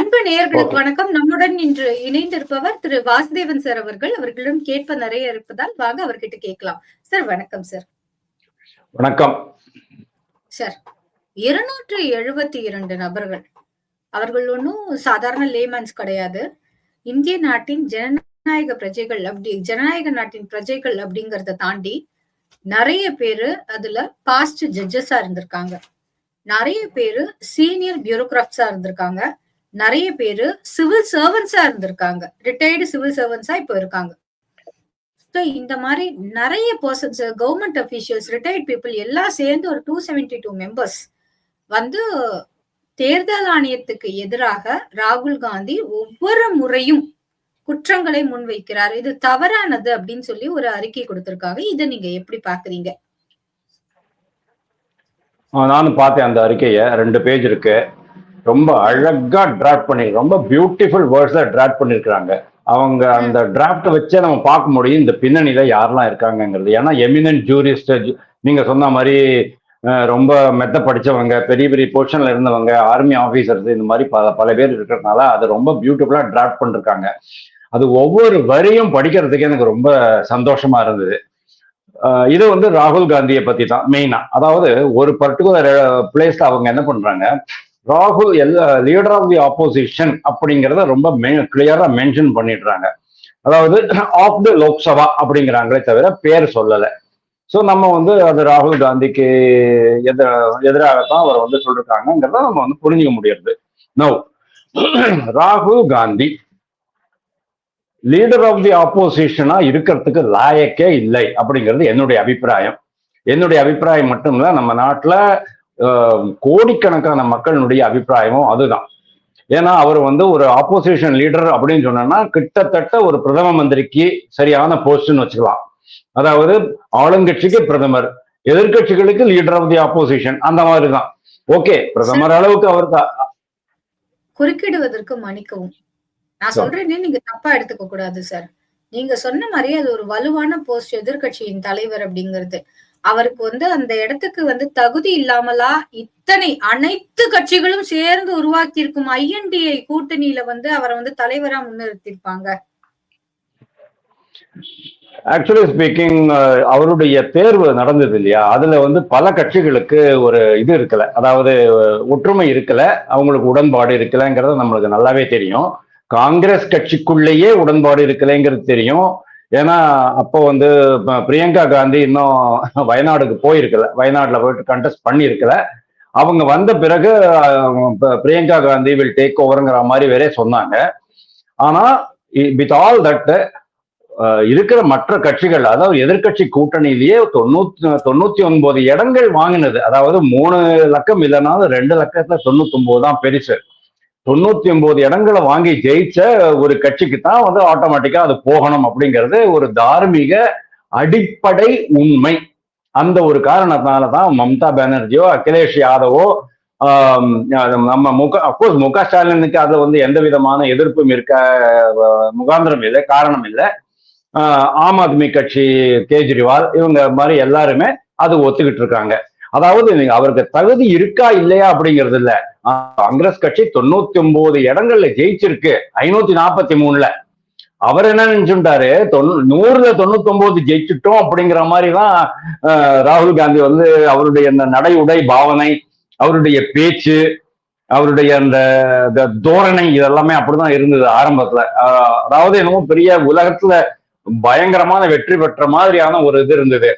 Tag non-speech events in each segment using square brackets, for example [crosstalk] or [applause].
அன்பு நேயர்களுக்கு Okay. வணக்கம். நம்முடன் இன்று இணைந்திருப்பவர் திரு வாசுதேவன் சார் அவர்கள். அவர்களிடம் கேட்ப நிறைய இருப்பதால் வாங்க அவர்கிட்ட கேட்கலாம். சார் வணக்கம் சார். வணக்கம். சார் இருநூற்று எழுபத்தி இரண்டு நபர்கள். அவர்கள் ஒன்றும் சாதாரண லேமன்ஸ் கிடையாது. இந்திய நாட்டின் ஜனநாயக பிரஜைகள் அப்படி ஜனநாயக நாட்டின் பிரஜைகள் அப்படிங்கறத தாண்டி நிறைய பேரு அதுல பாஸ்ட் ஜட்ஜஸா இருந்திருக்காங்க. நிறைய பேரு சீனியர் பியூரோகிராஃப்ட்ஸா இருந்திருக்காங்க. நிறைய பேரு சிவில் சர்வன்ஸா இருந்திருக்காங்க. ரிட்டையர்டு சிவில் சர்வன்ஸா இப்போ இருக்காங்க. இந்த மாதிரி நிறைய persons government officials retired people எல்லாம் சேர்ந்து ஒரு டூ செவன்டி டூ மெம்பர்ஸ் வந்து தேர்தல் ஆணையத்துக்கு எதிராக ராகுல் காந்தி ஒவ்வொரு முறையும் குற்றங்களை முன்வைக்கிறார். இது தவறானது அப்படின்னு சொல்லி ஒரு அறிக்கை கொடுத்திருக்காங்க. இதை நீங்க எப்படி பாக்குறீங்க நானும் பார்த்தேன் அந்த அறிக்கையை. ரெண்டு பேஜ் இருக்கு. ரொம்ப அழகா டிராஃப்ட் பண்ணி ரொம்ப பியூட்டிஃபுல் வேர்ட்ஸ்ல டிராஃப்ட் பண்ணிருக்காங்க அவங்க அந்த டிராஃப்ட் வச்சே நம்ம பார்க்க முடியும் இந்த பின்னணியில யாரெல்லாம் இருக்காங்கங்கிறது. ஏன்னா எமினன்ட் ஜூரிஸ்ட் நீங்க சொன்ன மாதிரி ரொம்ப மெத்த படிச்சவங்க பெரிய பெரிய பொசிஷன்ல இருந்தவங்க ஆர்மி ஆபீசர்ஸ் இந்த மாதிரி பல பல பேர் இருக்கிறதுனால அது ரொம்ப பியூட்டிஃபுல்லா டிராஃப்ட் பண்ணிருக்காங்க. அது ஒவ்வொரு வரியும் படிக்கிறதுக்கு எனக்கு ரொம்ப சந்தோஷமா இருந்தது. இது வந்து ராகுல் காந்தியை பத்தி தான் மெயினா அதாவது ஒரு பர்டிகுலர் பிளேஸ்ல அவங்க என்ன பண்றாங்க ராகுல் எல்லா லீடர் ஆஃப் தி ஆப்போசிஷன் அப்படிங்கிறத ரொம்ப கிளியரா மென்ஷன் பண்ணிடுறாங்க. அதாவது ஆஃப் தி லோக்சபா அப்படிங்கிறாங்களே தவிர பேர் சொல்லலை. ஸோ நம்ம வந்து அது ராகுல் காந்திக்கு எதிர எதிராகத்தான் அவர் வந்து சொல்லிருக்காங்கிறத நம்ம வந்து புரிஞ்சுக்க முடியறது நோ [clears throat] ராகுல் காந்தி லீடர் ஆஃப் தி ஆப்போசிஷனா இருக்கிறதுக்கு லாயக்கே இல்லை அப்படிங்கிறது என்னுடைய அபிப்பிராயம். என்னுடைய அபிப்பிராயம் மட்டும் இல்ல நம்ம நாட்டில் கோடிக்கணக்கான மக்களுடைய அபிப்பிராயமும் அதுதான். ஏன்னா அவர் வந்து ஒரு ஆப்போசிஷன் லீடர் அப்படின்னு சொன்னோம்னா கிட்டத்தட்ட ஒரு பிரதம மந்திரிக்கு சரியான போஸ்ட்னு வச்சுக்கலாம். அதாவது ஆளுங்கட்சிக்கு பிரதமர் எதிர்க்கட்சிகளுக்கு லீடர் ஆஃப் தி ஆப்போசிஷன் அந்த மாதிரி தான் ஓகே பிரதமர் அளவுக்கு அவருக்கு குறுக்கிடுவதற்கு மன்னிக்கவும். நான். சொல்றேனே நீங்க தப்பா எடுத்துக்க கூடாது சார். நீங்க சொன்ன மாதிரி அது ஒரு வலுவான போஸ்ட் எதிர்க்கட்சியின் தலைவர் அப்படிங்கிறது. அவருக்கு வந்து அந்த இடத்துக்கு வந்து தகுதி இல்லாமலா இத்தனை அனைத்து கட்சிகளும் சேர்ந்து உருவாக்கி இருக்கும் ஐஎன்டிஐ கூட்டணியில வந்து அவரை வந்து தலைவரா முன்னிறுத்திருப்பாங்க ஆக்சுவலி ஸ்பீக்கிங் அவருடைய தேர்வு நடந்தது இல்லையா? அதுல வந்து பல கட்சிகளுக்கு ஒரு இது இருக்கல. அதாவது ஒற்றுமை இருக்கல. அவங்களுக்கு உடன்பாடு இருக்கலங்கிறது நம்மளுக்கு நல்லாவே தெரியும். காங்கிரஸ் கட்சிக்குள்ளேயே உடன்பாடு இருக்கலைங்கிறது தெரியும். ஏன்னா அப்போ வந்து பிரியங்கா காந்தி இன்னும் வயநாடுக்கு போயிருக்கல. வயநாட்டில் போயிட்டு கண்டெஸ்ட் பண்ணியிருக்கல. அவங்க வந்த பிறகு பிரியங்கா காந்தி வில் டேக் ஓவருங்கிற மாதிரி வேற சொன்னாங்க. ஆனா வித் ஆல் தட் இருக்கிற மற்ற கட்சிகள் அதாவது எதிர்க்கட்சி கூட்டணியிலேயே தொண்ணூத்தி தொண்ணூத்தி ஒன்பது இடங்கள் வாங்கினது. அதாவது மூணு லக்கம் இல்லைனாலும் ரெண்டு லக்கத்துல தொண்ணூத்தி ஒன்பது தான் பெருசு. தொண்ணூத்தி ஒன்பது இடங்களை வாங்கி ஜெயிச்ச ஒரு கட்சிக்கு தான் வந்து ஆட்டோமேட்டிக்கா அது போகணும் அப்படிங்கிறது ஒரு தார்மீக அடிப்படை உண்மை. அந்த ஒரு காரணத்தினால தான் மம்தா பானர்ஜியோ அகிலேஷ் யாதவோ நம்ம முக அப்கோர்ஸ் முக ஸ்டாலினுக்கு அது வந்து எந்த விதமான எதிர்ப்பும் இருக்க முகாந்திரம் இல்லை காரணம் இல்லை. ஆம் ஆத்மி கட்சி கேஜ்ரிவால் இவங்க மாதிரி எல்லாருமே அது ஒத்துக்கிட்டு இருக்காங்க. அதாவது அவருக்கு தகுதி இருக்கா இல்லையா அப்படிங்கிறது இல்லை. காங்கிரஸ் கட்சி தொண்ணூத்தி ஒன்பது இடங்கள்ல ஜெயிச்சிருக்கு. ஐநூத்தி நாற்பத்தி மூணுல அவர் என்ன நினைச்சுட்டாரு? தொண்ணூ நூறுல தொண்ணூத்தி ஒன்பது ஜெயிச்சுட்டோம் அப்படிங்கிற மாதிரிதான் ராகுல் காந்தி வந்து அவருடைய அந்த நடை உடை பாவனை அவருடைய பேச்சு அவருடைய அந்த தோரணை இதெல்லாமே அப்படிதான் இருந்தது ஆரம்பத்துல. அதாவது என்னமோ பெரிய உலகத்துல பயங்கரமான வெற்றி பெற்ற மாதிரியான ஒரு இது இருந்தது.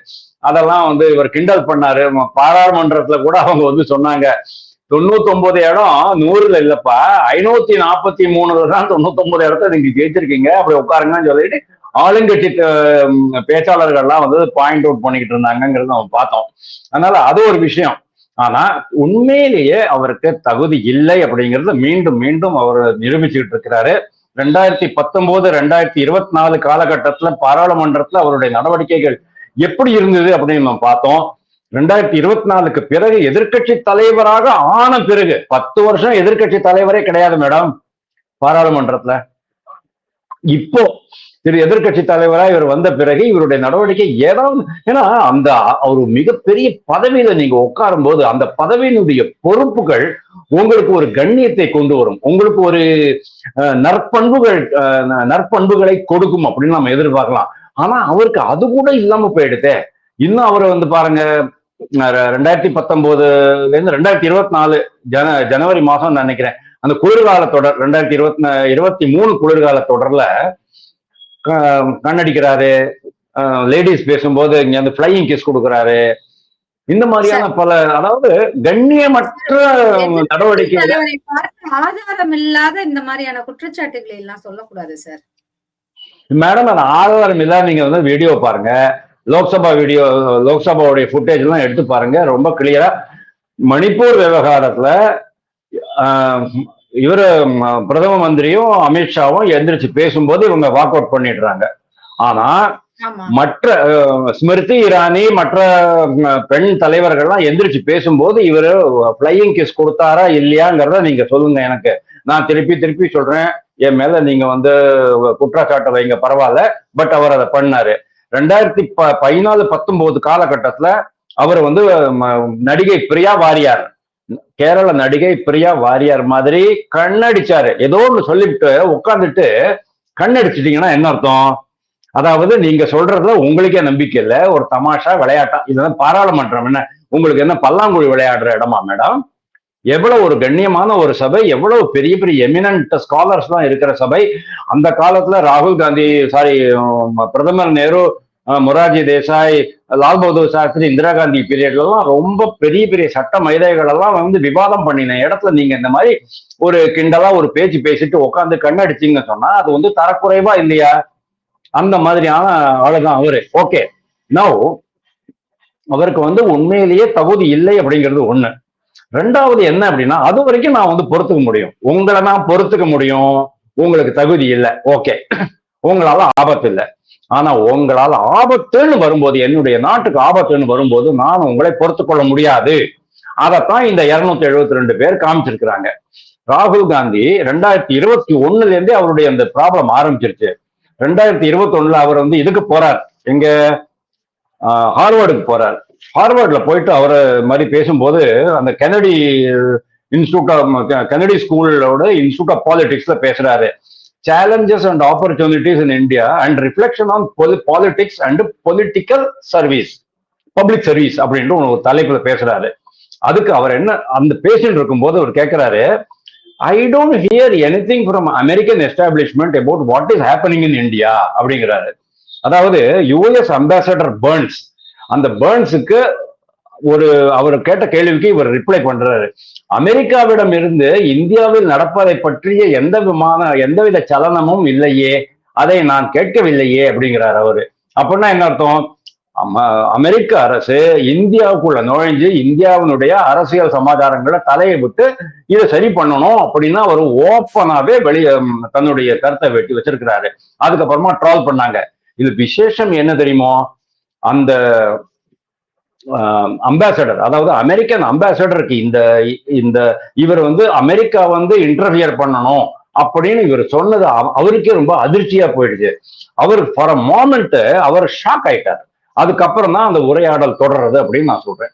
அதெல்லாம் வந்து இவர் கிண்டல் பண்ணாரு. பாராளுமன்றத்துல கூட அவங்க வந்து சொன்னாங்க. தொண்ணூத்தி ஒன்பது இடம் நூறுல இல்லப்பா. ஐநூத்தி நாற்பத்தி மூணுல தான் தொண்ணூத்தி ஒன்பது இடத்த நீங்க ஜெயிச்சிருக்கீங்க. அப்படி உட்காருங்கன்னு சொல்லிட்டு ஆளுங்கட்சி பேச்சாளர்கள்லாம் வந்து பாயிண்ட் அவுட் பண்ணிக்கிட்டு இருந்தாங்கிறது நம்ம பார்த்தோம். அதனால அது ஒரு விஷயம். ஆனா உண்மையிலேயே அவருக்கு தகுதி இல்லை அப்படிங்கறத மீண்டும் மீண்டும் அவர் நிரூபிச்சுக்கிட்டு இருக்கிறாரு. ரெண்டாயிரத்தி பத்தொன்பது ரெண்டாயிரத்தி இருபத்தி நாலு காலகட்டத்துல பாராளுமன்றத்துல அவருடைய நடவடிக்கைகள் எப்படி இருந்தது அப்படின்னு நம்ம பார்த்தோம். ரெண்டாயிரத்தி இருபத்தி நாலுக்கு பிறகு எதிர்க்கட்சி தலைவராக ஆன பிறகு பத்து வருஷம் எதிர்க்கட்சி தலைவரே கிடையாது மேடம் பாராளுமன்றத்துல. இப்போ திரு எதிர்க்கட்சி தலைவரா இவர் வந்த பிறகு இவருடைய நடவடிக்கை ஏதாவது ஏன்னா அந்த ஒரு மிகப்பெரிய பதவியில நீங்க உட்காரும் போது அந்த பதவியினுடைய பொறுப்புகள் உங்களுக்கு ஒரு கண்ணியத்தை கொண்டு வரும். உங்களுக்கு ஒரு அஹ், நற்பண்புகள் அஹ், ந- நற்பண்புகளை கொடுக்கும் அப்படின்னு நம்ம எதிர்பார்க்கலாம். ஆனா அவருக்கு அது கூட இல்லாம போயிடுதே. இன்னும் அவரை வந்து பாருங்க ரெண்டாயிரத்தி பத்தொன்பதுல இருந்து ரெண்டாயிரத்தி இருபத்தி நாலு ஜன ஜனவரி மாசம் நினைக்கிறேன். அந்த குளிர்கால தொடர் ரெண்டாயிரத்தி இருபத்தி இருபத்தி மூணு குளிர்கால தொடர்ல கண்ணடிக்கிறாரு. லேடிஸ் பேசும்போது இங்க வந்து ஃபிளையிங் கிஸ் கொடுக்குறாரு. இந்த மாதிரியான பல அதாவது கண்ணியமற்ற பார்த்து ஆதாரம் இல்லாத இந்த மாதிரியான குற்றச்சாட்டுகளை எல்லாம் சொல்லக்கூடாது சார். மேடம் அது ஆதாரம் இல்ல நீங்க வந்து வீடியோ பாருங்க. லோக்சபா வீடியோ லோக்சபாவுடைய ஃபுட்டேஜ் எல்லாம் எடுத்து பாருங்க. ரொம்ப கிளியரா மணிப்பூர் விவகாரத்துல இவரு பிரதம மந்திரியும் அமித்ஷாவும் எந்திரிச்சு பேசும்போது இவங்க வாக் அவுட் பண்ணிடுறாங்க. ஆனா மற்ற ஸ்மிருதி இரானி மற்ற பெண் தலைவர்கள்லாம் எந்திரிச்சு பேசும்போது இவரு ஃபிளையிங் கிஸ் கொடுத்தாரா இல்லையாங்கிறத நீங்க சொல்லுங்க எனக்கு. நான் திருப்பி திருப்பி சொல்றேன். என் மேல நீங்க வந்து குற்றச்சாட்டை வைங்க பரவாயில்ல. பட் அவர் அதை பண்ணாரு. ரெண்டாயிரத்தி ப பதினாலு பத்தொன்பது காலகட்டத்துல அவர் வந்து நடிகை பிரியா வாரியார். கேரள நடிகை பிரியா வாரியார் மாதிரி கண்ணடிச்சாரு. ஏதோ ஒன்று சொல்லிவிட்டு உட்காந்துட்டு கண்ணடிச்சிட்டீங்கன்னா என்ன அர்த்தம்? அதாவது நீங்க சொல்றதுல உங்களுக்கே நம்பிக்கை இல்லை ஒரு தமாஷா விளையாட்டா இதுதான் பாராளுமன்றம் என்ன உங்களுக்கு என்ன பல்லாங்குழி விளையாடுற இடமா மேடம்? எவ்வளவு ஒரு கண்ணியமான ஒரு சபை எவ்வளவு பெரிய பெரிய எமினன்ட் ஸ்காலர்ஸ் தான் இருக்கிற சபை. அந்த காலத்துல ராகுல் காந்தி சாரி பிரதமர் நேரு அஹ், மொரார்ஜி தேசாய் லால் பகதூர் சாஸ்திரி இந்திரா காந்தி பீரியட்லாம் ரொம்ப பெரிய பெரிய சட்ட மேதைகள் எல்லாம் வந்து விவாதம் பண்ணின இடத்துல நீங்க இந்த மாதிரி ஒரு கிண்டலா ஒரு பேச்சு பேசிட்டு உட்காந்து கண்ணடிச்சீங்கன்னு சொன்னா அது வந்து தரக்குறைவா இல்லையா? அந்த மாதிரியான ஆளுதான் அவரு. ஓகே நோ அவருக்கு வந்து உண்மையிலேயே தகுதி இல்லை அப்படிங்கிறது ஒண்ணு. ரெண்டாவது என்ன அப்படின்னா அது வரைக்கும் நான் வந்து பொறுத்துக்க முடியும். உங்களை நான் பொறுத்துக்க முடியும். உங்களுக்கு தகுதி இல்லை. ஓகே உங்களால ஆபத்து இல்லை. ஆனா உங்களால ஆபத்துன்னு வரும்போது என்னுடைய நாட்டுக்கு ஆபத்துன்னு வரும்போது நான் உங்களை பொறுத்து கொள்ள முடியாது. அதைத்தான் இந்த இருநூத்தி எழுபத்தி ரெண்டு பேர் காமிச்சிருக்கிறாங்க. ராகுல் காந்தி ரெண்டாயிரத்தி இருபத்தி ஒண்ணுல இருந்தே அவருடைய அந்த ப்ராப்ளம் ஆரம்பிச்சிருச்சு. ரெண்டாயிரத்தி இருபத்தி ஒண்ணுல அவர் வந்து இதுக்கு போறார். எங்க ஹார்வர்டுக்கு போறார். ஹார்வர்ட்ல போயிட்டு அவரை மாதிரி பேசும்போது அந்த கெனடி இன்ஸ்டியூட் ஆஃப் கெனடி ஸ்கூலோட இன்ஸ்டியூட் ஆஃப் பாலிடிக்ஸ்ல பேசுறாரு. Challenges and opportunities in India and reflection on politics and political service public service அப்படின்ற ஒரு தலைப்புல பேசுறாரு. அதுக்கு அவர் என்ன அந்த பேசிட்டு இருக்கும்போது அவர் கேட்கிறாரு I don't hear anything from American establishment about what is happening in India அப்படிங்கிறாரு. அதாவது யூஎஸ் அம்பாசடர் பர்ன்ஸ் அந்த பேர்ன்ஸுக்கு ஒரு அவர் கேட்ட கேள்விக்கு இவர் ரிப்ளை பண்றாரு. அமெரிக்காவிடம் இருந்து இந்தியாவில் நடப்பதை பற்றிய எந்த விமான எந்தவித சலனமும் இல்லையே அதை நான் கேட்கவில்லையே அப்படிங்கிறார் அவரு. அப்படின்னா என்ன அர்த்தம்? அமெரிக்க அரசு இந்தியாவுக்குள்ள நுழைஞ்சு இந்தியாவினுடைய அரசியல் சமாச்சாரங்களை தலையை விட்டு இதை சரி பண்ணணும் அப்படின்னா அவர் ஓப்பனாவே வெளியே தன்னுடைய கருத்தை வெட்டி வச்சிருக்கிறாரு. அதுக்கப்புறமா ட்ரால் பண்ணாங்க. இது விசேஷம் என்ன தெரியுமோ? அந்த அம்பாசடர் அதாவது அமெரிக்கன் அம்பாசடருக்கு இந்த இந்த இவர் வந்து அமெரிக்கா வந்து இன்டர்ஃபியர் பண்ணணும் அப்படின்னு இவர் சொன்னது அவ- அவருக்கே ரொம்ப அதிர்ச்சியா போயிடுச்சு. அவர் ஃபார் அ மோமெண்ட் அவர் ஷாக் ஆயிட்டார். அதுக்கப்புறம் தான் அந்த உரையாடல் தொடர்றது அப்படின்னு நான் சொல்றேன்.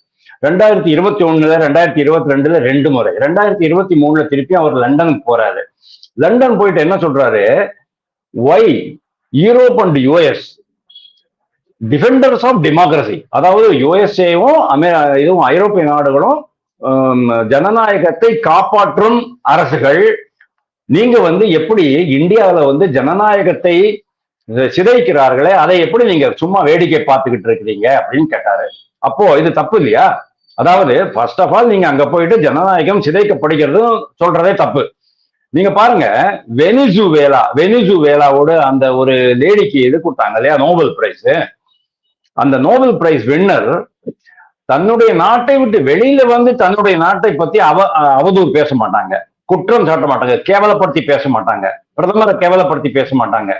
ரெண்டாயிரத்தி இருபத்தி ஒண்ணுல ரெண்டாயிரத்தி இருபத்தி ரெண்டுல ரெண்டு முறை. ரெண்டாயிரத்தி இருபத்தி மூணுல திருப்பி அவர் லண்டனுக்கு போறாரு. லண்டன் போயிட்டு என்ன சொல்றாரு? Why Europe and US defenders of democracy அதாவது யுஎஸ்ஏவும் அமெ இதுவும் ஐரோப்பிய நாடுகளும் ஜனநாயகத்தை காப்பாற்றும் அரசுகள். நீங்க வந்து எப்படி இந்தியாவில் வந்து ஜனநாயகத்தை சிதைக்கிறார்களே அதை எப்படி நீங்க சும்மா வேடிக்கை பார்த்துக்கிட்டு இருக்கிறீங்க அப்படின்னு கேட்டாரு. அப்போ இது தப்பு இல்லையா? அதாவது ஃபர்ஸ்ட் ஆஃப் ஆல் நீங்க அங்க போயிட்டு ஜனநாயகம் சிதைக்கப்படுகிறதும் சொல்றதே தப்பு. நீங்க பாருங்க வெனிசுவேலா வெனிசுவேலாவோட அந்த ஒரு லேடிக்கு இது கொடுத்தாங்க இல்லையா நோபல் பிரைஸ். அந்த நோபல் பிரைஸ் வின்னர் தன்னுடைய நாட்டை விட்டு வெளியில வந்து தன்னுடைய நாட்டை பத்தி அவ அவதூறு பேச மாட்டாங்க. குற்றம் சாட்ட மாட்டாங்க. கேவலப்படுத்தி பேச மாட்டாங்க. பிரதமரை கேவலப்படுத்தி பேச மாட்டாங்க.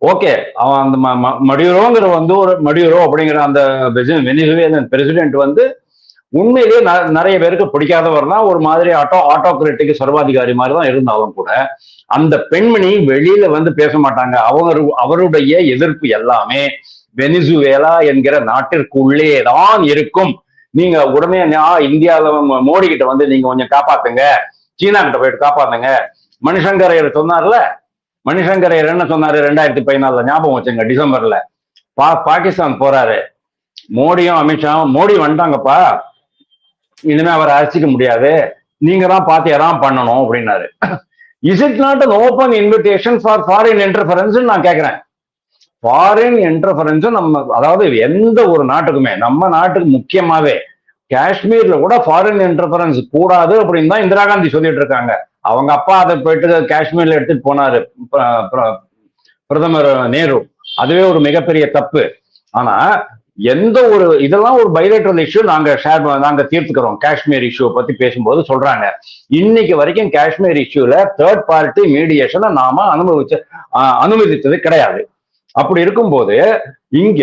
ஓகே அவன் அந்த ம- ம- மடியூரோங்கிற வந்து ஒரு மடியூரோ அப்படிங்கிற அந்த வெனிசுவேலன் பிரசிடென்ட் வந்து உண்மையிலேயே ந- நிறைய பேருக்கு பிடிக்காதவர் தான். ஒரு மாதிரி ஆட்டோ ஆட்டோகிராட்டிக் சர்வாதிகாரி மாதிரி தான் இருந்தாலும் கூட. அந்த பெண்மணி வெளியில வந்து பேச மாட்டாங்க. அவங்க அவருடைய எதிர்ப்பு எல்லாமே வெனிசுவேலா என்கிற நாட்டிற்குள்ளே தான் இருக்கும். நீங்க உடனே இந்தியாவில் இந்தியாவில மோடி கிட்ட வந்து நீங்க கொஞ்சம் காப்பாத்துங்க. சீனா கிட்ட போயிட்டு காப்பாத்துங்க. மணிசங்கரையர் சொன்னார்ல? மணிசங்கரையர் என்ன சொன்னாரு? ரெண்டாயிரத்தி பதினாலுல ஞாபகம் வச்சுங்க டிசம்பர்ல. பா பாகிஸ்தான் போறாரு. மோடியும் அமித்ஷாவும் மோடி வந்துட்டாங்கப்பா. இனிமே அவரை அரைச்சிக்க முடியாது. நீங்க தான் பார்த்து எல்லாம் பண்ணணும் அப்படின்னாரு. Is it not an open invitation for foreign interference நான் கேட்கிறேன் ஃபாரின் இன்டர்ஃபரன்ஸ் நம்ம அதாவது எந்த ஒரு நாட்டுக்குமே நம்ம நாட்டுக்கு முக்கியமாவே காஷ்மீர்ல கூட ஃபாரின் இன்டர்ஃபரன்ஸ் கூடாது அப்படின்னு தான் இந்திரா காந்தி சொல்லிட்டு இருக்காங்க. அவங்க அப்பா அதை போயிட்டு காஷ்மீர்ல எடுத்துட்டு போனாரு. பிரதமர் நேரு. அதுவே ஒரு மிகப்பெரிய தப்பு. ஆனா எந்த ஒரு இதெல்லாம் ஒரு பைலேட்டரல் இஷ்யூ நாங்க ஷேர் நாங்க தீர்த்துக்கிறோம். காஷ்மீர் இஷ்யூ பத்தி பேசும்போது சொல்றாங்க. இன்னைக்கு வரைக்கும் காஷ்மீர் இஷ்யூல தேர்ட் பார்ட்டி மீடியேஷனை நாம அனுபவிச்ச அனுமதித்தது கிடையாது. அப்படி இருக்கும்போது இங்க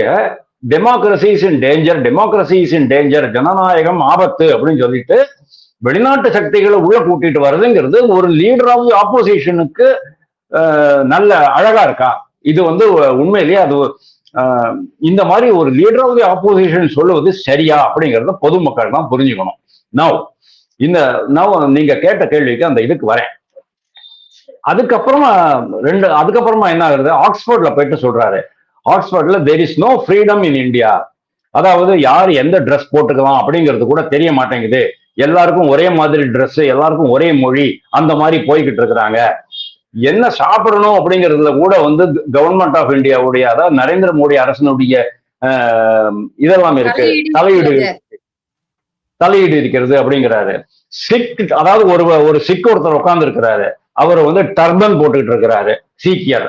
democracy is in danger democracy is in danger ஜனநாயகம் ஆபத்து அப்படின்னு சொல்லிட்டு வெளிநாட்டு சக்திகளை உள்ள கூட்டிட்டு வர்றதுங்கிறது ஒரு லீடர் ஆஃப் ஆப்போசிஷனுக்கு நல்ல அழகா இருக்கா? இது வந்து உண்மையிலேயே அது இந்த மாதிரி ஒரு லீடர் ஆஃப் ஆப்போசிஷன் சொல்லுவது சரியா அப்படிங்கறத பொதுமக்கள் தான் புரிஞ்சுக்கணும். நவ் இந்த நவ் நீங்க கேட்ட கேள்விக்கு அந்த இதுக்கு வரேன். அதுக்கப்புறமா ரெண்டு அதுக்கப்புறமா என்ன ஆகுது? ஆக்ஸ்போர்ட்ல போயிட்டு சொல்றாரு. ஆக்ஸ்போர்ட்ல there is no freedom in India அதாவது யார் எந்த ட்ரெஸ் போட்டுக்கலாம் அப்படிங்கிறது கூட தெரிய மாட்டேங்குது. எல்லாருக்கும் ஒரே மாதிரி Dress எல்லாருக்கும் ஒரே மொழி அந்த மாதிரி போய்கிட்டு இருக்கிறாங்க. என்ன சாப்பிடணும் அப்படிங்கிறதுல கூட வந்து கவர்மெண்ட் ஆஃப் இந்தியாவுடைய அதாவது நரேந்திர மோடி அரசனுடைய இதெல்லாம் இருக்கு. தலையீடு தலையீடு இருக்கிறது. அப்படிங்கிறாரு. சிக் அதாவது ஒரு ஒரு சிக் ஒருத்தர் உட்கார்ந்து இருக்கிறாரு அவர் வந்து டர்பன் போட்டுக்கிட்டு இருக்கிறாரு சீக்கியர்.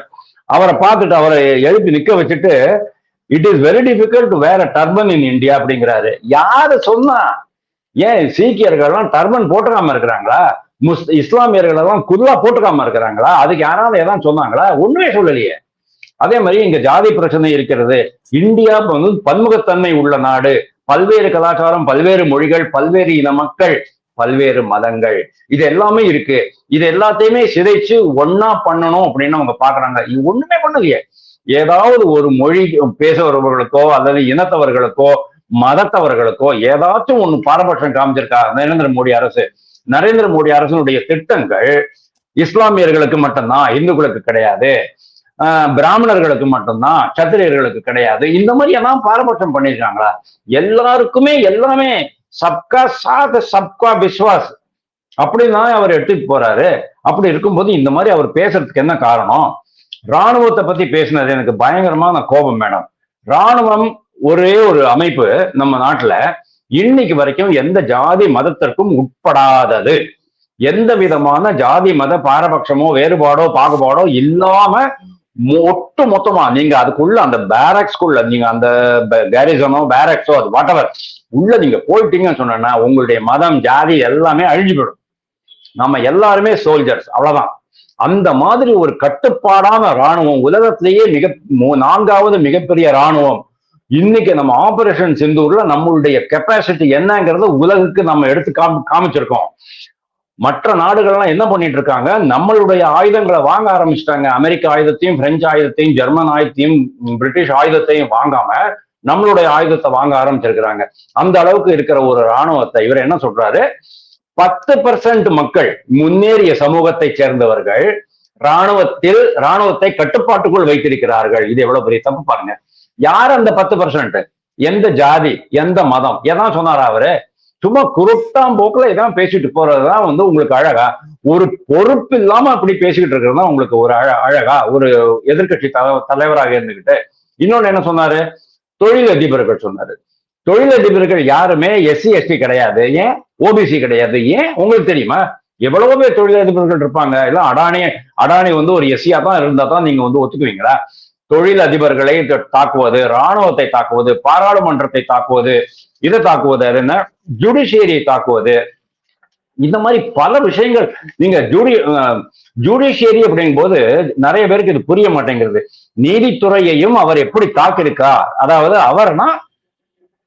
அவரை பார்த்துட்டு அவரை எழுப்பி நிக்க வச்சுட்டு it is very difficult wear turban in India அப்படிங்கிறாரு. யாரு சொன்னா ஏன் சீக்கியர்கள்லாம் டர்பன் போட்டுக்காம இருக்கிறாங்களா? முஸ் இஸ்லாமியர்கள் எல்லாம் குல்லா போட்டுக்காம இருக்கிறாங்களா? அதுக்கு யாராவது ஏதாவது சொன்னாங்களா? ஒண்ணுமே சொல்லலையே. அதே மாதிரி இங்க ஜாதி பிரச்சனை இருக்கிறது. இந்தியா வந்து பன்முகத்தன்மை உள்ள நாடு. பல்வேறு கலாச்சாரம் பல்வேறு மொழிகள் பல்வேறு இன மக்கள் பல்வேறு மதங்கள். இது எல்லாமே இருக்கு. இது எல்லாத்தையுமே சிதைச்சு ஒன்னா பண்ணணும் அப்படின்னு அவங்க பாக்குறாங்க. இது ஒண்ணுமே பண்ணலையே. ஏதாவது ஒரு மொழி பேசுபவர்களுக்கோ அல்லது இனத்தவர்களுக்கோ மதத்தவர்களுக்கோ ஏதாச்சும் ஒண்ணு பாரபட்சம் காமிச்சிருக்கா நரேந்திர மோடி அரசு. நரேந்திர மோடி அரசனுடைய திட்டங்கள் இஸ்லாமியர்களுக்கு மட்டும்தான் இந்துக்களுக்கு கிடையாது. ஆஹ் பிராமணர்களுக்கு மட்டும்தான் சத்திரியர்களுக்கு கிடையாது. இந்த மாதிரி எல்லாம் பாரபட்சம் பண்ணிருக்காங்களா? எல்லாருக்குமே எல்லாமே சப்கா சாத் சப்கா விஸ்வாஸ். அப்படிதான் அவர் எடுத்துட்டு போறாரு. அப்படி இருக்கும்போது இந்த மாதிரி அவர் பேசுறதுக்கு என்ன காரணம்? ராணுவத்தை பத்தி பேசினது எனக்கு பயங்கரமான கோபம் மேடம். ராணுவம் ஒரே ஒரு அமைப்பு நம்ம நாட்டுல இன்னைக்கு வரைக்கும் எந்த ஜாதி மதத்திற்கும் உட்படாதது. எந்த விதமான ஜாதி மத பாரபட்சமோ வேறுபாடோ பாகுபாடோ இல்லாம ஒட்டு மொத்தமா நீங்க அதுக்குள்ள அந்த பேரக்ஸ்குள்ள நீங்க அந்த கேரிசனோ பேரக்ஸோ அது வாட்டவர் உள்ள நீங்க போயிட்டீங்கன்னு சொன்னா உங்களுடைய மதம் ஜாதி எல்லாமே அழிஞ்சு போயிடும். நம்ம எல்லாருமே சோல்ஜர்ஸ் அவ்வளவுதான். அந்த மாதிரி ஒரு கட்டுப்பாடான ராணுவம் உலகத்திலேயே மிக மு- நான்காவது மிகப்பெரிய ராணுவம் இன்னைக்கு நம்ம ஆபரேஷன் சிந்தூர்ல நம்மளுடைய கெப்பாசிட்டி என்னங்கிறத உலகுக்கு நம்ம எடுத்து காமி காமிச்சிருக்கோம். மற்ற நாடுகள்லாம் என்ன பண்ணிட்டு இருக்காங்க? நம்மளுடைய ஆயுதங்களை வாங்க ஆரம்பிச்சிட்டாங்க. அமெரிக்க ஆயுதத்தையும் பிரெஞ்சு ஆயுதத்தையும் ஜெர்மன் ஆயுதத்தையும் பிரிட்டிஷ் ஆயுதத்தையும் வாங்காம நம்மளுடைய ஆயுதத்தை வாங்க ஆரம்பிச்சிருக்கிறாங்க. அந்த அளவுக்கு இருக்கிற ஒரு ராணுவத்தை இவர் என்ன சொல்றாரு? பத்து பர்சன்ட் மக்கள் முன்னேறிய சமூகத்தை சேர்ந்தவர்கள் ராணுவத்தில் ராணுவத்தை கட்டுப்பாட்டுக்குள் வைத்திருக்கிறார்கள். இது எவ்வளவு பெரிய தப்பு பாருங்க. யார் அந்த பத்து பர்சன்ட் எந்த ஜாதி எந்த மதம்? எதான் சொன்னாரா அவரு? சும்மா குருட்டாம் போக்குல இதான் பேசிட்டு போறதுதான் வந்து உங்களுக்கு அழகா. ஒரு பொறுப்பு இல்லாம அப்படி பேசிக்கிட்டு இருக்கிறது தான் உங்களுக்கு ஒரு அழ அழகா ஒரு எதிர்க்கட்சி தலைவராக இருந்துகிட்டு. இன்னொன்னு என்ன சொன்னாரு? தொழில் அதிபர்கள் சொன்னாரு. தொழில் அதிபர்கள் யாருமே எஸ்சி எஸ்டி கிடையாது. ஏன்? ஓபிசி கிடையாது. ஏன்? உங்களுக்கு தெரியுமா? எவ்வளவோ பேர் தொழிலதிபர்கள் இருப்பாங்க. எல்லாம் அடானி அடானி வந்து ஒரு எஸ்சியா தான் இருந்தா தான் நீங்க வந்து ஒத்துக்குவீங்களா? தொழில் அதிபர்களை தாக்குவது ராணுவத்தை தாக்குவது பாராளுமன்றத்தை தாக்குவது இதை தாக்குவது என்ன? ஜுடிஷியரியை தாக்குவது. இந்த மாதிரி பல விஷயங்கள். நீங்க ஜூடி ஜுடிஷியரி அப்படிங்கும்போது நிறைய பேருக்கு இது புரிய மாட்டேங்கிறது. நீதித்துறையையும் அவர் எப்படி தாக்கியிருக்கா அதாவது அவர்னா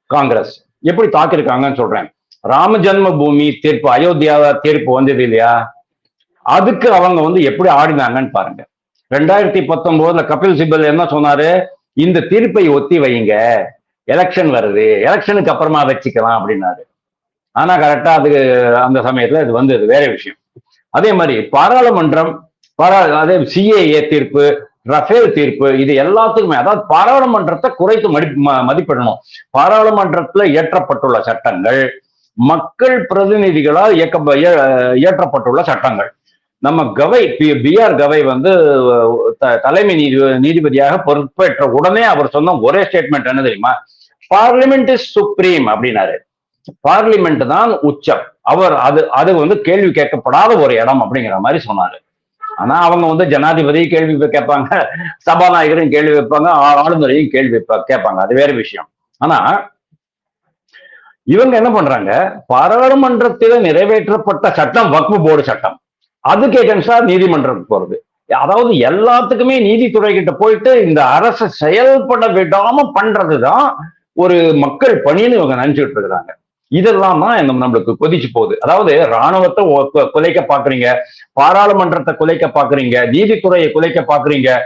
காங்கிரஸ். எப்படி தாக்கியிருக்காங்கன்னு சொல்றேன். ராம ஜன்ம பூமி தீர்ப்பு அயோத்தியா தீர்ப்பு வந்தது இல்லையா? அதுக்கு அவங்க வந்து எப்படி ஆடினாங்கன்னு பாருங்க. ரெண்டாயிரத்தி பத்தொன்பதுல கபில் சிபல் என்ன சொன்னாரு? இந்த தீர்ப்பை ஒத்தி வைங்க. எலெக்ஷன் வருது. எலெக்ஷனுக்கு அப்புறமா வச்சுக்கலாம் அப்படின்னாரு. ஆனா கரெக்டா அது அந்த சமயத்துல இது வந்தது. வேற விஷயம். அதே மாதிரி பாராளுமன்றம் பாரா அதே சிஏஏ தீர்ப்பு ரஃபேல் தீர்ப்பு இது எல்லாத்துக்குமே அதாவது பாராளுமன்றத்தை குறைத்து மடி மதிப்பிடணும். பாராளுமன்றத்துல இயற்றப்பட்டுள்ள சட்டங்கள் மக்கள் பிரதிநிதிகளால் இயக்க இயற்றப்பட்டுள்ள சட்டங்கள். நம்ம Kovai P- P R Kovai வந்து த- தலைமை நீதி நீதிபதியாக பொறுப்பேற்ற உடனே அவர் சொன்ன ஒரே ஸ்டேட்மெண்ட் என்ன தெரியுமா? பார்லிமெண்ட் இஸ் சுப்ரீம் அப்படின்னாரு. பார்லிமெண்ட் தான் உச்சம். அவர் அது அது வந்து கேள்வி கேட்கப்படாத ஒரு இடம் அப்படிங்கிற மாதிரி சொன்னாரு. ஆனா அவங்க வந்து ஜனாதிபதி கேள்வி கேட்பாங்க சபாநாயகரும் கேள்வி வைப்பாங்க ஆளுநரையும் கேள்வி கேட்பாங்க. அது வேற விஷயம். ஆனா இவங்க என்ன பண்றாங்க? பாராளுமன்றத்தில் நிறைவேற்றப்பட்ட சட்டம் வக்ஃபு போர்டு சட்டம். அதுக்கு எகன்ஸ்டா நீதிமன்றம் போறது. அதாவது எல்லாத்துக்குமே நீதித்துறை கிட்ட போயிட்டு இந்த அரசு செயல்பட விடாம பண்றதுதான் ஒரு மக்கள் பணின்னு இவங்க நினைச்சுட்டு இருக்கிறாங்க. இதெல்லாம் தான் நம்மளுக்கு கொதிச்சு போகுது. அதாவது ராணுவத்தை குலைக்க பாக்குறீங்க பாராளுமன்றத்தை குலைக்க பாக்குறீங்க நீதித்துறையை குலைக்க பாக்குறீங்க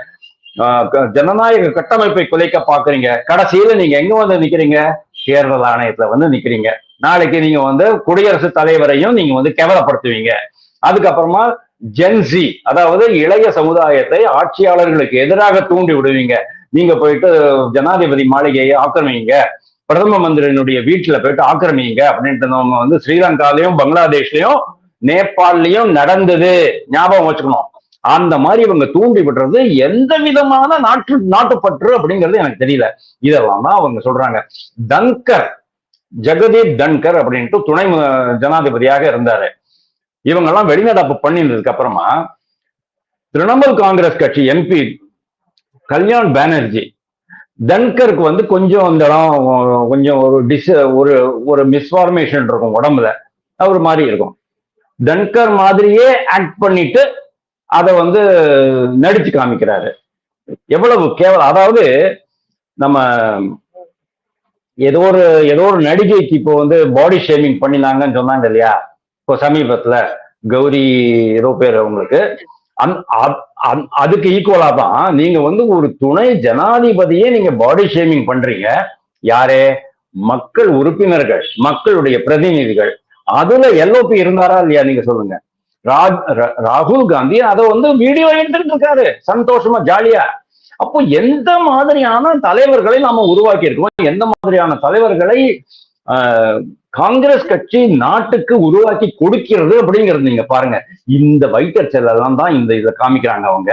க- ஜனநாயக கட்டமைப்பை குலைக்க பாக்குறீங்க. கடைசியில நீங்க எங்க வந்து நிக்கிறீங்க? தேர்தல் ஆணையத்துல வந்து நிக்கிறீங்க. நாளைக்கு நீங்க வந்து குடியரசுத் தலைவரையும் நீங்க வந்து கேவலப்படுத்துவீங்க. அதுக்கப்புறமா ஜென்சி அதாவது இளைய சமுதாயத்தை ஆட்சியாளர்களுக்கு எதிராக தூண்டி விடுவீங்க. நீங்க போயிட்டு ஜனாதிபதி மாளிகையை ஆக்கிரமிங்க. பிரதம மந்திரியினுடைய வீட்டுல போயிட்டு ஆக்கிரமிங்க அப்படின்ட்டு நம்ம வந்து ஸ்ரீலங்காலையும் பங்களாதேஷ்லயும் நேபாள்லயும் நடந்தது. ஞாபகம் வச்சுக்கணும். அந்த மாதிரி இவங்க தூண்டி விடுறது எந்த விதமான நாட்டு நாட்டுப்பற்று அப்படிங்கிறது எனக்கு தெரியல. இதெல்லாம் தான் அவங்க சொல்றாங்க. தன்கர் ஜெகதீப் தன்கர் அப்படின்ட்டு துணை ஜனாதிபதியாக இருந்தாரு. இவங்க எல்லாம் வெளிநடப்பு பண்ணினதுக்கு அப்புறமா திரிணாமுல் காங்கிரஸ் கட்சி எம்பி கல்யாண் பானர்ஜி தன்கருக்கு வந்து கொஞ்சம் அந்த இடம் கொஞ்சம் ஒரு டிஸ் ஒரு ஒரு மிஸ்ஃபார்மேஷன் இருக்கும் உடம்புல. ஒரு மாதிரி இருக்கும். தன்கர் மாதிரியே ஆக்ட் பண்ணிட்டு அதை வந்து நடிச்சு காமிக்கிறாரு. எவ்வளவு கேவலம் அதாவது நம்ம ஏதோ ஒரு ஏதோ ஒரு நடிகைக்கு இப்போ வந்து பாடி ஷேமிங் பண்ணினாங்கன்னு சொன்னாங்க இல்லையா? இப்போ சமீபத்துல கௌரி ஏதோ பேர் அவங்களுக்கு. அதுக்கு ஈக்குவலா தான் நீங்க வந்து ஒரு துணை ஜனாதிபதியே நீங்க பாடி ஷேமிங் பண்றீங்க. யாரே? மக்கள் உறுப்பினர்கள் மக்களுடைய பிரதிநிதிகள். அதுல எல்ஓபி இருந்தாரா இல்லையா நீங்க சொல்லுங்க. ராஜ் ராகுல் காந்தி அதை வந்து வீடியோ எடுத்துட்டு இருக்காரு. சந்தோஷமா ஜாலியா. அப்போ எந்த மாதிரியான தலைவர்களை நாம உருவாக்கி இருக்கோம் எந்த மாதிரியான தலைவர்களை காங்கிரஸ் கட்சி நாட்டுக்கு உருவாக்கி கொடுக்கிறது அப்படிங்கிறது நீங்க பாருங்க. இந்த வைத்தறிச்சல் எல்லாம் தான் இந்த இதை காமிக்கிறாங்க அவங்க.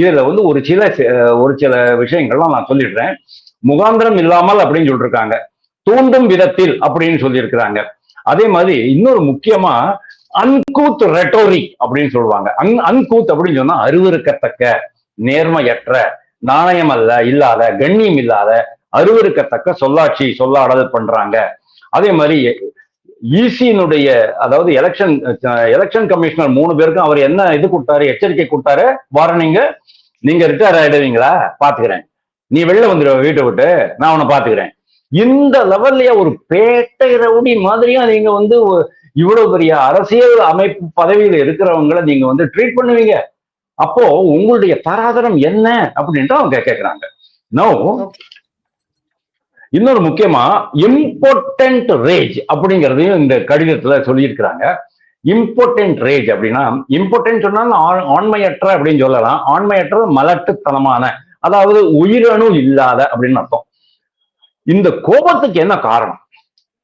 இதுல வந்து ஒரு சில ஒரு சில விஷயங்கள்லாம் நான் சொல்லிடுறேன். முகாந்திரம் இல்லாமல் அப்படின்னு சொல்லிருக்காங்க. தூண்டும் விதத்தில் அப்படின்னு சொல்லியிருக்கிறாங்க. அதே மாதிரி இன்னொரு முக்கியமா அன்கூத் ரெட்டோரிக் அப்படின்னு சொல்லுவாங்க. அன் அன்கூத் அப்படின்னு சொன்னா அருவருக்கத்தக்க நேர்மையற்ற நாணயம் அல்ல இல்லாத கண்ணியம் இல்லாத அருவருக்கத்தக்க சொல்லாட்சி சொல்லாடல் பண்றாங்க. அதே மாதிரி ஈசியினுடைய அதாவது எலெக்ஷன் எலெக்ஷன் கமிஷனர் மூணு பேருக்கும் அவர் என்ன இது கொடுத்தாரு எச்சரிக்கை கொடுத்தாரு? வாரனிங்க நீங்க ரிட்டையர் ஆயிடுவீங்களா? பாத்துக்கிறேன். நீ வெளில வந்துடுவ வீட்டை விட்டு. நான் உன்னை பாத்துக்கிறேன். இந்த லெவல்லயே ஒரு பேட்டை ரவுடி மாதிரியா நீங்க வந்து இவ்வளவு பெரிய அரசியல் அமைப்பு பதவியில இருக்கிறவங்களை நீங்க வந்து ட்ரீட் பண்ணுவீங்க. அப்போ உங்களுடைய தராதரம் என்ன? அப்படின்ட்டு அவங்க கேட்கிறாங்க நோ இன்னொரு முக்கியமா இம்பார்ட்டன்ட் ரேஜ் அப்படிங்கிறதையும் இந்த கடிதத்துல சொல்லியிருக்கிறாங்க. இம்பார்ட்டன்ட் ரேஜ் அப்படின்னா இம்பார்ட்டன்ட் சொன்னாலும் ஆண்- ஆண்மையற்ற அப்படின்னு சொல்லலாம். ஆண்மையற்ற மலட்டுத்தனமான அதாவது உயிரணு இல்லாத அப்படின்னு அர்த்தம். இந்த கோபத்துக்கு என்ன காரணம்?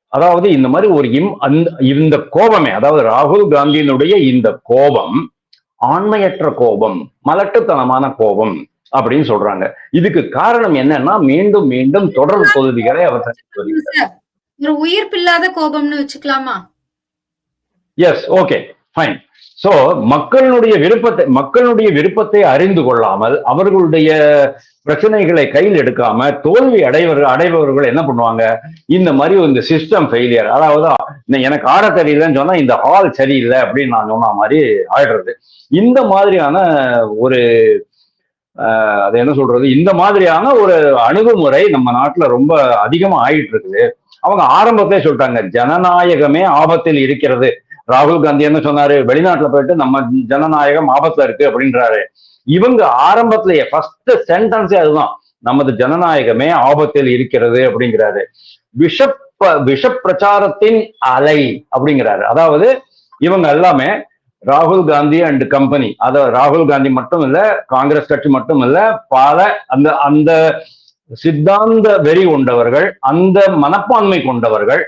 அதாவது இந்த மாதிரி ஒரு இம் அந்த இந்த கோபமே அதாவது ராகுல் காந்தியினுடைய இந்த கோபம் ஆண்மையற்ற கோபம் மலட்டுத்தனமான கோபம். அப்படின்னு சொல்றாங்க. இதுக்கு காரணம் என்னன்னா மீண்டும் மீண்டும் தொடர் தொகுதிகளை அவர் ஒரு உயிர்ப்பில்லாத கோபம்னு வச்சுக்கலாமா? எஸ் ஓகே ஃபைன் சோ மக்களுடைய விருப்பத்தை மக்களுடைய விருப்பத்தை அறிந்து கொள்ளாமல் அவர்களுடைய பிரச்சனைகளை கையில் எடுக்காம தோல்வி அடைவர் அடைபவர்கள் என்ன பண்ணுவாங்க? இந்த மாதிரி இந்த சிஸ்டம் ஃபெயிலியர் அதாவது எனக்கு ஆட தெரியலன்னு சொன்னா இந்த ஹால் சரியில்லை அப்படின்னு நான் சொன்ன மாதிரி ஆயிடுறது. இந்த மாதிரியான ஒரு அது என்ன சொல்றது? இந்த மாதிரியான ஒரு அணுகுமுறை நம்ம நாட்டுல ரொம்ப அதிகமா ஆயிட்டு இருக்குது அவங்க ஆரம்பத்திலே சொல்லிட்டாங்க ஜனநாயகமே ஆபத்தில் இருக்கிறது. ராகுல் காந்தி என்ன சொன்னாரு? வெளிநாட்டுல போயிட்டு நம்ம ஜனநாயகம் ஆபத்துல இருக்கு அப்படின்றாரு. இவங்க ஆரம்பத்திலேயே ஃபர்ஸ்ட் சென்டென்ஸே அதுதான் நமது ஜனநாயகமே ஆபத்தில் இருக்கிறது அப்படிங்கிறாரு. விஷ விஷ பிரச்சாரத்தின் அலை அப்படிங்கிறாரு. அதாவது இவங்க எல்லாமே ராகுல் காந்தி அண்ட் கம்பெனி. அத ராகுல் காந்தி மட்டும் இல்ல காங்கிரஸ் கட்சி மட்டும் இல்ல பல அந்த அந்த சித்தாந்த வெறி கொண்டவர்கள் அந்த மனப்பான்மை கொண்டவர்கள்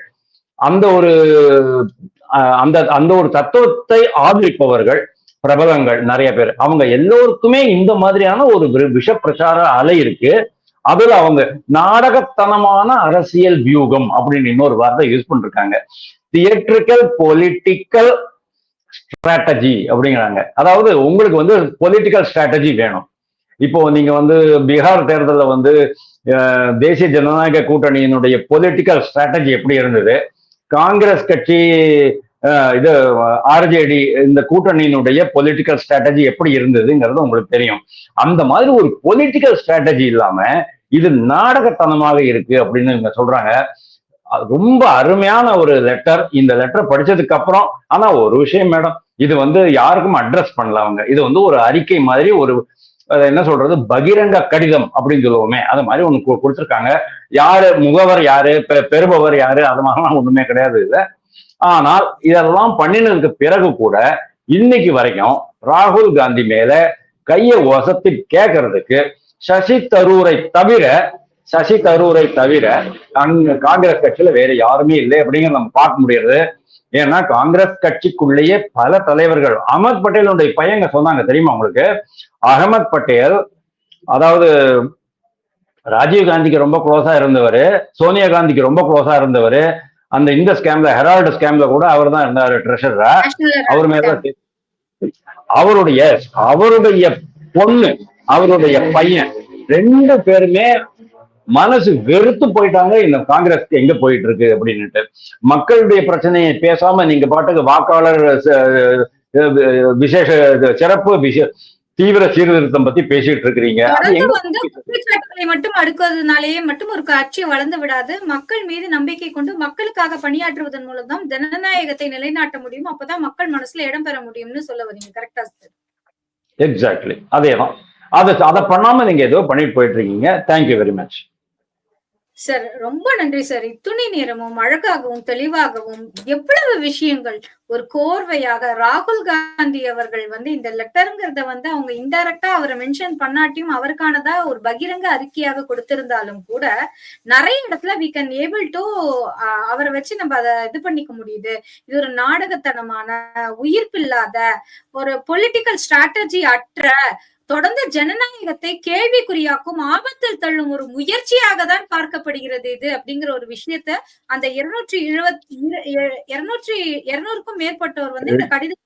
அந்த ஒரு அந்த அந்த ஒரு தத்துவத்தை ஆதரிப்பவர்கள் பிரபலங்கள் நிறைய பேர். அவங்க எல்லோருக்குமே இந்த மாதிரியான ஒரு வி- விஷ பிரச்சார அலை இருக்கு. அதுல அவங்க நாடகத்தனமான அரசியல் வியூகம் அப்படின்னு இன்னொரு வார்த்தை யூஸ் பண்ணிருக்காங்க. தியேட்ரிக்கல் பொலிட்டிக்கல் ஸ்ட்ராட்டஜி அப்படிங்கிறாங்க. அதாவது உங்களுக்கு வந்து பொலிட்டிக்கல் ஸ்ட்ராட்டஜி வேணும். இப்போ நீங்க வந்து பீகார் தேர்தலில் வந்து தேசிய ஜனநாயக கூட்டணியினுடைய பொலிட்டிக்கல் ஸ்ட்ராட்டஜி எப்படி இருந்தது? காங்கிரஸ் கட்சி இது ஆர்ஜேடி இந்த கூட்டணியினுடைய பொலிட்டிக்கல் ஸ்ட்ராட்டஜி எப்படி இருந்ததுங்கிறது உங்களுக்கு தெரியும். அந்த மாதிரி ஒரு பொலிட்டிக்கல் ஸ்ட்ராட்டஜி இல்லாம இது நாடகத்தனமாக இருக்கு அப்படின்னு இவங்க சொல்றாங்க. ரொம்ப அருமையான ஒரு லெட்டர் இந்த லெட்டர் படிச்சதுக்கு அப்புறம் ஆனா ஒரு விஷயம் மேடம் இது வந்து யாருக்கும் அட்ரஸ் பண்ணல அவங்க. இது வந்து ஒரு அறிக்கை மாதிரி ஒரு என்ன சொல்றது பகிரங்க கடிதம் அப்படின்னு சொல்லுவோமே. அது மாதிரி ஒன்று கொடுத்துருக்காங்க. யாரு முகவர் யாரு பெ- பெறுபவர் யாரு அது மாதிரிலாம் ஒண்ணுமே கிடையாது இல்லை ஆனால் இதெல்லாம் பண்ணினதுக்கு பிறகு கூட இன்னைக்கு வரைக்கும் ராகுல் காந்தி மேல கையை ஒசத்தி கேட்கறதுக்கு சசி தரூரை தவிர சசி தரூரை தவிர அங்க காங்கிரஸ் கட்சியில வேற யாருமே இல்லை அப்படிங்கிறத நம்ம பார்க்க முடியாது. ஏன்னா காங்கிரஸ் கட்சிக்குள்ளேயே பல தலைவர்கள் அகமது பட்டேலுடைய பையங்க சொன்னாங்க தெரியுமா உங்களுக்கு? அகமது பட்டேல் அதாவது ராஜீவ் காந்திக்கு ரொம்ப க்ளோஸா இருந்தவர் சோனியா காந்திக்கு ரொம்ப க்ளோஸா இருந்தவர் அந்த இந்த ஸ்கேம்ல ஹெரால்டு ஸ்கேம்ல கூட அவர் தான் இருந்தாரு ட்ரெஷரரா அவர் மேல அவருடைய அவருடைய பொண்ணு அவருடைய பையன் ரெண்டு பேருமே மனசு வெறுத்து போயிட்டாங்க இந்த காங்கிரஸ் எங்க போயிட்டு இருக்கு அப்படின்னுட்டு. மக்களுடைய பிரச்சனையை பேசாம நீங்க பாட்டுக்கு வாக்காளர் விசேஷ சிறப்பு விஷ தீவிர சீர்திருத்தம் பத்தி பேசிட்டு இருக்கிறீங்க. மட்டும் அடுக்குவதனாலேயே மட்டும் ஒரு கட்சி வளர்ந்து விடாது. மக்கள் மீது நம்பிக்கை கொண்டு மக்களுக்காக பணியாற்றுவதன் மூலம் தான் ஜனநாயகத்தை நிலைநாட்ட முடியும். அப்பதான் மக்கள் மனசுல இடம் பெற முடியும்னு சொல்ல வரீங்க கரெக்டா சார். எக்ஸாக்ட்லி அதேதான். அதை அதை பண்ணாம நீங்க ஏதோ பண்ணிட்டு போயிட்டு இருக்கீங்க. தேங்க்யூ வெரி மச் சார் ரொம்ப நன்றி சார். இத்துணை நேரமும் அழகாகவும் தெளிவாகவும் எவ்வளவு விஷயங்கள் ஒரு கோர்வையாக ராகுல் காந்தி அவர்கள் வந்து இந்த லெட்டருங்கிறத வந்து அவங்க இன்டைரக்டா அவரை மென்ஷன் பண்ணாட்டியும் அவருக்கானதா ஒரு பகிரங்க அறிக்கையாக கொடுத்திருந்தாலும் கூட நிறைய இடத்துல வி கேன் ஏபிள் டு அவரை வச்சு நம்ம அதை இது பண்ணிக்க முடியுது. இது ஒரு நாடகத்தனமான உயிர்ப்பில்லாத ஒரு பொலிட்டிக்கல் ஸ்ட்ராட்டஜி அற்ற தொடர்ந்து ஜனநாயகத்தை கேள்விக்குறியாக்கும் ஆபத்தில் தள்ளும் ஒரு முயற்சியாக தான் பார்க்கப்படுகிறது இது அப்படிங்கிற ஒரு விஷயத்த அந்த இருநூற்றி எழுபத்தி இருநூற்றி இருநூறுக்கும் மேற்பட்டோர் வந்து இந்த கடிதம்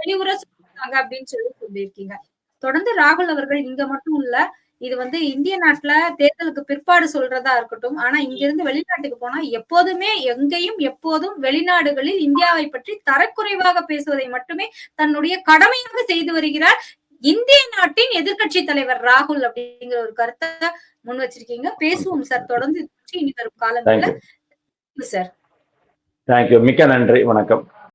தெளிவுற சொல்லிருக்காங்க அப்படின்னு சொல்லி சொல்லியிருக்கீங்க. தொடர்ந்து ராகுல் அவர்கள் இங்க மட்டும் இல்ல இது வந்து இந்திய நாட்டுல தேர்தலுக்கு பிற்பாடு சொல்றதா இருக்கட்டும். ஆனா இங்க இருந்து வெளிநாட்டுக்கு போனா எப்போதுமே எங்கேயும் எப்போதும் வெளிநாடுகளில் இந்தியாவை பற்றி தரக்குறைவாக பேசுவதை மட்டுமே தன்னுடைய கடமையாக செய்து வருகிறார் இந்திய நாட்டின் எதிர்க்கட்சி தலைவர் ராகுல் அப்படிங்கிற ஒரு கருத்தை முன் வச்சிருக்கீங்க. பேசுவோம் சார். தொடர்ந்து இனி வரும் காலங்கள்ல. சார். தேங்க்யூ மிக்க நன்றி. வணக்கம்.